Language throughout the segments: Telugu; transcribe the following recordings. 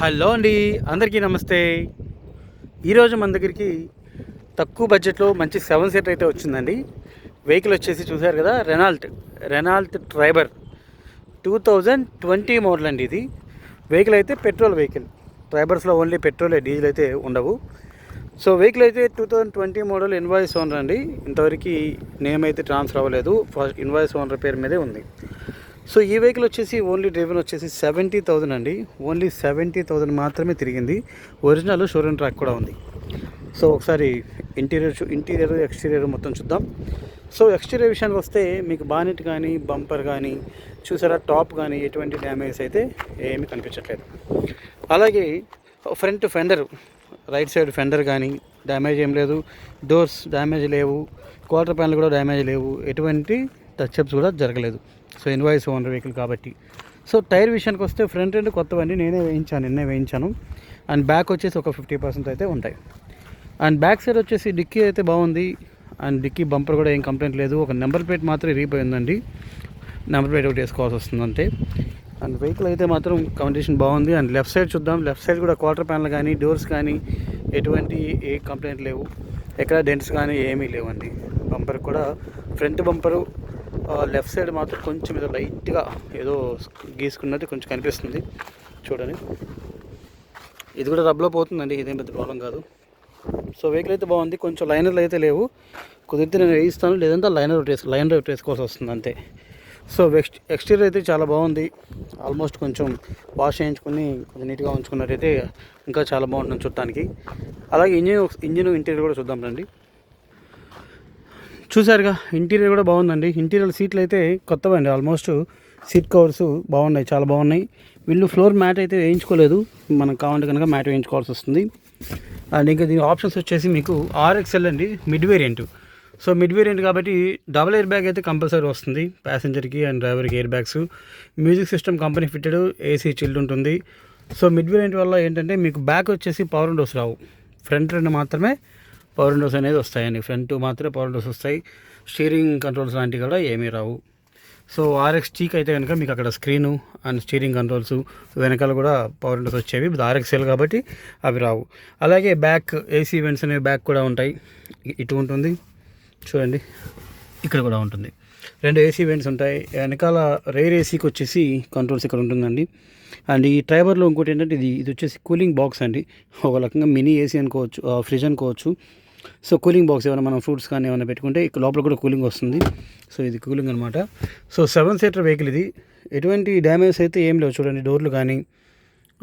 హలో అండి అందరికీ నమస్తే. ఈరోజు మన దగ్గరికి తక్కువ బడ్జెట్లో మంచి సెవెన్ సీటర్ అయితే వచ్చిందండి. వెహికల్ వచ్చేసి చూసారు కదా Renault Renault Triber two thousand twenty model అండి ఇది. వెహికల్ అయితే పెట్రోల్ వెహికల్. ట్రైబర్స్లో ఓన్లీ పెట్రోల్ డీజిల్ అయితే ఉండవు. సో వెహికల్ అయితే two thousand twenty model invoice owner అండి. ఇంతవరకు నేమ్ అయితే ట్రాన్స్ఫర్ అవ్వలేదు. ఫస్ట్ ఇన్వాయిస్ ఓనర్ పేరు మీదే ఉంది. సో ఈ వెహికల్ వచ్చేసి ఓన్లీ డ్రైవర్ వచ్చేసి సెవెంటీ థౌజండ్ అండి. ఓన్లీ సెవెంటీ థౌజండ్ మాత్రమే తిరిగింది. ఒరిజినల్ షోరూమ్ ట్రాక్ కూడా ఉంది. సో ఒకసారి ఇంటీరియర్ ఇంటీరియర్ ఎక్స్టీరియర్ మొత్తం చూద్దాం. సో ఎక్స్టీరియర్ విషయానికి వస్తే మీకు బానెట్ కానీ బంపర్ కానీ చూసారా టాప్ కానీ ఎటువంటి డ్యామేజ్ అయితే ఏమీ కనిపించట్లేదు. అలాగే front fender right side fender కానీ డ్యామేజ్ ఏం లేదు. డోర్స్ డ్యామేజ్ లేవు. క్వార్టర్ ప్యానల్ కూడా డ్యామేజ్ లేవు. ఎటువంటి టచ్అప్స్ కూడా జరగలేదు. సో ఇన్వాయిస్ ఓనర్ వెహికల్ కాబట్టి. సో టైర్ విషయానికి వస్తే ఫ్రంట్ ఎండ్ కొత్తవండి నేనే వేయించాను నిన్నే వేయించాను. అండ్ బ్యాక్ వచ్చేసి ఒక ఫిఫ్టీ పర్సెంట్ అయితే ఉంటాయి. అండ్ బ్యాక్ సైడ్ వచ్చేసి డిక్కీ అయితే బాగుంది. అండ్ డిక్కీ బంపర్ కూడా ఏం కంప్లైంట్ లేదు. ఒక నెంబర్ ప్లేట్ మాత్రం ఇరిగిపోయిందండి నెంబర్ ప్లేట్ ఒకటి వేసుకోవాల్సి వస్తుందంటే. అండ్ వెహికల్ అయితే మాత్రం కండిషన్ బాగుంది. అండ్ లెఫ్ట్ సైడ్ చూద్దాం. లెఫ్ట్ సైడ్ కూడా క్వార్టర్ ప్యానల్ కానీ డోర్స్ కానీ ఎటువంటి ఏ కంప్లైంట్ లేవు. ఎక్కడ డెంట్స్ కానీ ఏమీ లేవండి. బంపర్ కూడా ఫ్రంట్ బంపరు లెఫ్ట్ సైడ్ మాత్రం కొంచెం ఏదో లైట్గా ఏదో గీసుకున్నట్టు కొంచెం కనిపిస్తుంది. చూడండి. ఇది కూడా రబ్లో పోతుందండి. ఇదేం పెద్ద ప్రాబ్లం కాదు. సో వెహికల్ అయితే బాగుంది. కొంచెం లైనర్లు అయితే లేవు. కుదిరితే నేను వేయిస్తాను. లేదంటే లైనర్ వేసు లైనర్ ఒకటి వేసుకోవాల్సి వస్తుంది అంతే. సో ఎక్స్ ఎక్స్టీరియర్ అయితే చాలా బాగుంది. ఆల్మోస్ట్ కొంచెం వాష్ చేయించుకుని కొంచెం నీట్గా ఉంచుకున్నట్టయితే ఇంకా చాలా బాగుంటుంది చూడటానికి. అలాగే ఇంజిన్ ఇంజిన్ ఇంటీరియర్ కూడా చూద్దాం రండి. చూసారుగా ఇంటీరియర్ కూడా బాగుందండి. ఇంటీరియర్ సీట్లు అయితే కొత్తవండి ఆల్మోస్ట్ సీట్ కవర్స్ బాగున్నాయి చాలా బాగున్నాయి. వీళ్ళు ఫ్లోర్ మ్యాట్ అయితే వేయించుకోలేదు మనం కావాలంటే కనుక మ్యాట్ వేయించుకోవాల్సి వస్తుంది. అండ్ ఇంకా దీని ఆప్షన్స్ వచ్చేసి మీకు ఆర్ఎక్స్ఎల్ అండి mid variant. So mid variant కాబట్టి డబుల్ ఎయిర్ బ్యాగ్ అయితే కంపల్సరీ వస్తుంది ప్యాసింజర్కి అండ్ డ్రైవర్కి air bags. Music system company fitted AC chilled ఉంటుంది. సో మిడ్ వేరియంట్ వల్ల ఏంటంటే మీకు బ్యాక్ వచ్చేసి పవర్ విండోస్ రావు ఫ్రంట్ రెండు మాత్రమే. పవర్ విండోస్ అనేది వస్తాయండి. ఫ్రంట్ మాత్రమే పవర్ విండోస్ వస్తాయి. స్టీరింగ్ కంట్రోల్స్ లాంటివి కూడా ఏమీ రావు. సో ఆర్ఎక్స్ టీక్ అయితే కనుక మీకు అక్కడ స్క్రీను అండ్ స్టీరింగ్ కంట్రోల్స్ వెనకాల కూడా పవర్ విండోస్ వచ్చేవి. ఇది ఆర్ఎక్స్ఎల్ కాబట్టి అవి రావు. అలాగే బ్యాక్ ఏసీ వెంట్స్ అనేవి బ్యాక్ కూడా ఉంటాయి. ఇటు ఉంటుంది. చూడండి. ఇక్కడ కూడా ఉంటుంది. రెండు ఏసీ వెంట్స్ ఉంటాయి. వెనకాల రైర్ ఏసీకి వచ్చేసి కంట్రోల్స్ ఇక్కడ ఉంటుందండి. అండ్ ఈ డ్రైవర్లో ఇంకోటి ఏంటంటే ఇది ఇది వచ్చేసి కూలింగ్ బాక్స్ అండి. ఒక రకంగా మినీ ఏసీ అనుకోవచ్చు ఫ్రిడ్జ్ అనుకోవచ్చు. సో కూలింగ్ బాక్స్ ఏమైనా మనం ఫ్రూట్స్ కానీ ఏమైనా పెట్టుకుంటే ఇక్కడ లోపల కూడా కూలింగ్ వస్తుంది. సో ఇది కూలింగ్ అనమాట సో సెవెన్ సీటర్ వెహికల్ ఇది. ఎటువంటి డ్యామేజ్ అయితే ఏం లేవు. చూడండి డోర్లు కానీ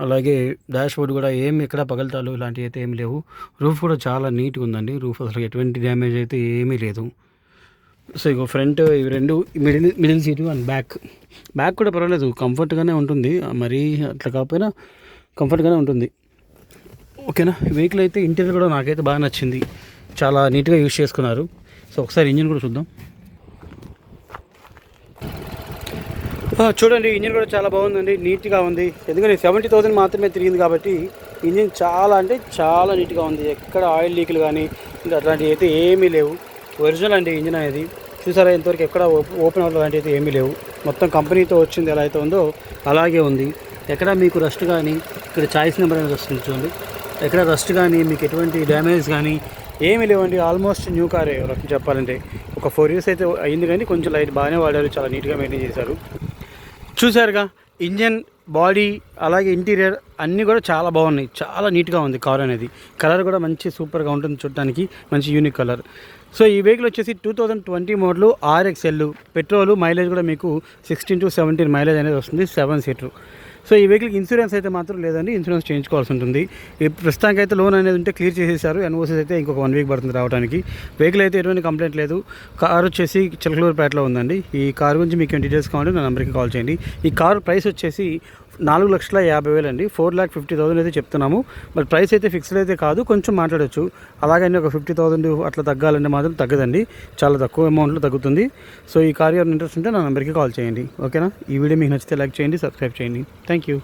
అలాగే డాష్ బోర్డ్ కూడా ఏమి ఎక్కడ పగలతాలు ఇలాంటివి అయితే ఏమి లేవు. రూఫ్ కూడా చాలా నీట్గా ఉందండి. రూఫ్ అసలు ఎటువంటి డ్యామేజ్ అయితే ఏమీ లేదు. సో ఇగో ఫ్రంట్ ఇవి రెండు middle middle seat and back. Back కూడా పర్వాలేదు. కంఫర్ట్గానే ఉంటుంది. మరీ అట్లా కాకపోయినా కంఫర్ట్గానే ఉంటుంది. ఓకేనా? వెహికల్ అయితే ఇంటీరియర్ కూడా నాకైతే బాగా నచ్చింది. చాలా నీట్గా యూజ్ చేసుకున్నారు. సో ఒకసారి ఇంజిన్ కూడా చూద్దాం. చూడండి ఇంజిన్ కూడా చాలా బాగుందండి నీట్గా ఉంది. ఎందుకంటే సెవెంటీ థౌసండ్ మాత్రమే తిరిగింది కాబట్టి ఇంజిన్ చాలా అంటే చాలా నీట్గా ఉంది. ఎక్కడ ఆయిల్ లీకులు కానీ ఇంకా అట్లాంటివి అయితే ఏమీ లేవు. ఒరిజినల్ అండి ఇంజిన్ అనేది. చూసారా ఇంతవరకు ఎక్కడ ఓపెన్ అవ్వడం లాంటివి అయితే ఏమీ లేవు. మొత్తం కంపెనీతో వచ్చింది ఎలా అయితే ఉందో అలాగే ఉంది. ఎక్కడ మీకు రస్ట్ కానీ ఇక్కడ చాయిస్ నెంబర్ అనేది వస్తుంది చూడండి. ఎక్కడ రస్ట్ కానీ మీకు ఎటువంటి డ్యామేజ్ కానీ ఏమీ లేవండి ఆల్మోస్ట్ న్యూ కారే ఒక చెప్పాలంటే. ఒక ఫోర్ ఇయర్స్ అయితే అయింది కానీ కొంచెం లైట్ బాగానే వాడారు చాలా నీట్గా మెయింటైన్ చేశారు. చూసారుగా ఇంజన్ బాడీ అలాగే ఇంటీరియర్ అన్నీ కూడా చాలా బాగున్నాయి. చాలా నీట్గా ఉంది కార్ అనేది. కలర్ కూడా మంచి సూపర్గా ఉంటుంది చూడటానికి మంచి యూనిక్ కలర్. సో ఈ వెహికల్ వచ్చేసి two thousand twenty model R X L petrol mileage కూడా మీకు సిక్స్టీన్ టు సెవెంటీన్ మైలేజ్ అనేది వస్తుంది సెవెన్ సీటర్. సో ఈ వెహికల్కి ఇన్సూరెన్స్ అయితే మాత్రం లేదండి ఇన్సూరెన్స్ చేయించుకోవాల్సి ఉంటుంది. ఈ ప్రస్తుతానికి అయితే లోన్ అనేది ఉంటే క్లియర్ చేసేసారు ఎన్ఓసీస్ అయితే ఇంకొక వన్ వీక్ పడుతుంది రావడానికి వెహికల్ అయితే ఎటువంటి కంప్లైంట్ లేదు. కార్ వచ్చేసి చిలకలూరుపేటలో ఉందండి. ఈ కార్ గురించి మీకు డీటెయిల్స్ కావాలంటే నా నెంబర్కి కాల్ చేయండి. ఈ కార్ ప్రైస్ వచ్చేసి నాలుగు లక్షల యాభై వేలు అండి ఫోర్ ల్యాక్ ఫిఫ్టీ థౌసండ్ అయితే చెప్తున్నాము. మరి ప్రైస్ అయితే ఫిక్స్డ్ అయితే కాదు కొంచెం మాట్లాడొచ్చు. అలాగని ఒక ఫిఫ్టీ థౌసండ్ అట్లా తగ్గాలంటే మాత్రం తగ్గదండి. చాలా తక్కువ అమౌంట్లో తగ్గుతుంది. సో ఈ కార్ ఇంట్రెస్ట్ ఉంటే నా నెంబర్కి కాల్ చేయండి. ఓకేనా? ఈ వీడియో మీకు నచ్చితే లైక్ చేయండి సబ్స్క్రైబ్ చేయండి. Thank you.